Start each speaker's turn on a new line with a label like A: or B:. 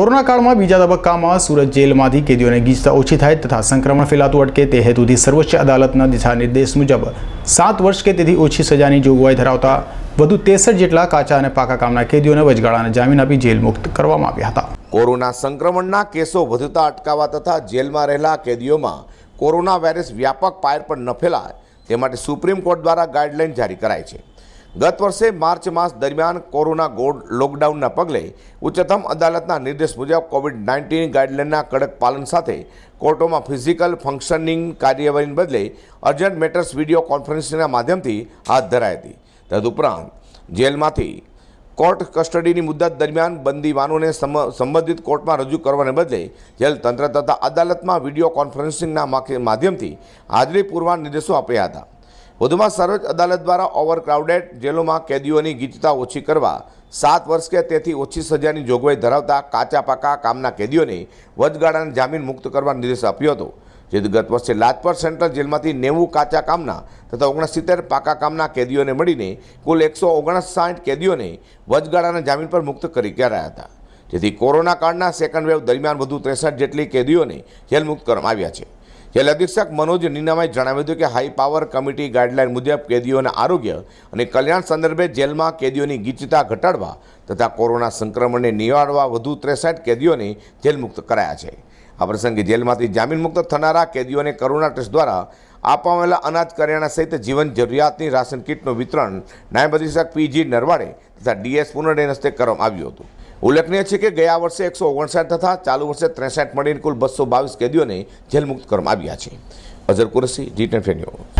A: Corona કાળમાં બીજા તબક્કામાં સુરત જેલમાંથી કેદીઓને ગીચતા ઓછી થાય તથા સંક્રમણ ફેલાતું અટકે તે હેતુથી સર્વોચ્ચ અદાલતના દિશા નિર્દેશ મુજબ સાત વર્ષ કે તેથી ઓછી સજાની જોગવાઈ ધરાવતા વધુ ત્રેસઠ જેટલા કાચા અને પાકા કામના કેદીઓને વચગાળાને જામીન આપી જેલ મુક્ત કરવામાં આવ્યા હતા.
B: કોરોના સંક્રમણના કેસો વધતા અટકાવવા તથા જેલમાં રહેલા કેદીઓમાં કોરોના વાયરસ વ્યાપક પાયર પર ન ફેલાય તે માટે સુપ્રીમ કોર્ટ દ્વારા ગાઈડલાઈન જારી કરાઈ છે. ગત વર્ષે માર્ચ માસ દરમિયાન કોરોના ગોળ લોકડાઉનના પગલે ઉચ્ચતમ અદાલતના નિર્દેશ મુજબ કોવિડ નાઇન્ટીન ગાઈડલાઇનના કડક પાલન સાથે કોર્ટોમાં ફિઝિકલ ફંક્શનિંગ કાર્યવાહીને બદલે અર્જન્ટ મેટર્સ વીડિયો કોન્ફરન્સિંગના માધ્યમથી હાથ ધરાઈ હતી. તદુપરાંત જેલમાંથી કોર્ટ કસ્ટડીની મુદત દરમિયાન બંદીવાનોને સંબંધિત કોર્ટમાં રજૂ કરવાને બદલે જેલ તંત્ર તથા અદાલતમાં વીડિયો કોન્ફરન્સિંગના માધ્યમથી હાજરી પૂરવા નિર્દેશો આપ્યા હતા. વધુમાં સર્વોચ્ચ અદાલત દ્વારા ઓવરક્રાઉડેડ જેલોમાં કેદીઓની ગીચતા ઓછી કરવા, સાત વર્ષ કે તેથી ઓછી સજાની જોગવાઈ ધરાવતા કાચા પાકા કામના કેદીઓને વચગાળાને જામીન મુક્ત કરવા નિર્દેશ આપ્યો હતો, જેથી ગત વર્ષે લાજપત સેન્ટ્રલ જેલમાંથી નેવું કાચા કામના તથા ઓગણસિત્તેર પાકા કામના કેદીઓને મળીને કુલ એકસો ઓગણસાઠ કેદીઓને વચગાળાના જામીન પર મુક્ત કરી કરાયા હતા. જેથી કોરોના કાળના સેકન્ડ વેવ દરમિયાન વધુ ત્રેસઠ જેટલી કેદીઓને જેલ મુક્ત કરવામાં આવ્યા છે. જેલ અધિક્ષક મનોજ નીનામાએ જણાવ્યું હતું કે હાઈ પાવર કમિટી ગાઈડલાઇન મુજબ કેદીઓના આરોગ્ય અને કલ્યાણ સંદર્ભે જેલમાં કેદીઓની ગીચતા ઘટાડવા તથા કોરોના સંક્રમણને નિવારવા વધુ ત્રેસઠ કેદીઓને જેલ મુક્ત કરાયા છે. આ પ્રસંગે જેલમાંથી જામીન મુક્ત થનારા કેદીઓને કરુણા ટ્રસ્ટ દ્વારા આપવામાં અનાજ કરિયાણા સહિત જીવન જરૂરિયાતની રાશન કીટનું વિતરણ નાયબ અધિક્ષક પીજી નરવાડે તથા ડીએસ પુનડે હસ્તે કરવામાં આવ્યું હતું. ઉલ્લેખનીય છે કે ગયા વર્ષે એકસો ઓગણસાઠ તથા ચાલુ વર્ષે ત્રેસઠ મળીને કુલ બસો બાવીસ કેદીઓને જેલ મુક્ત કરવામાં આવ્યા છે. અઝર કુરસી જી ટેન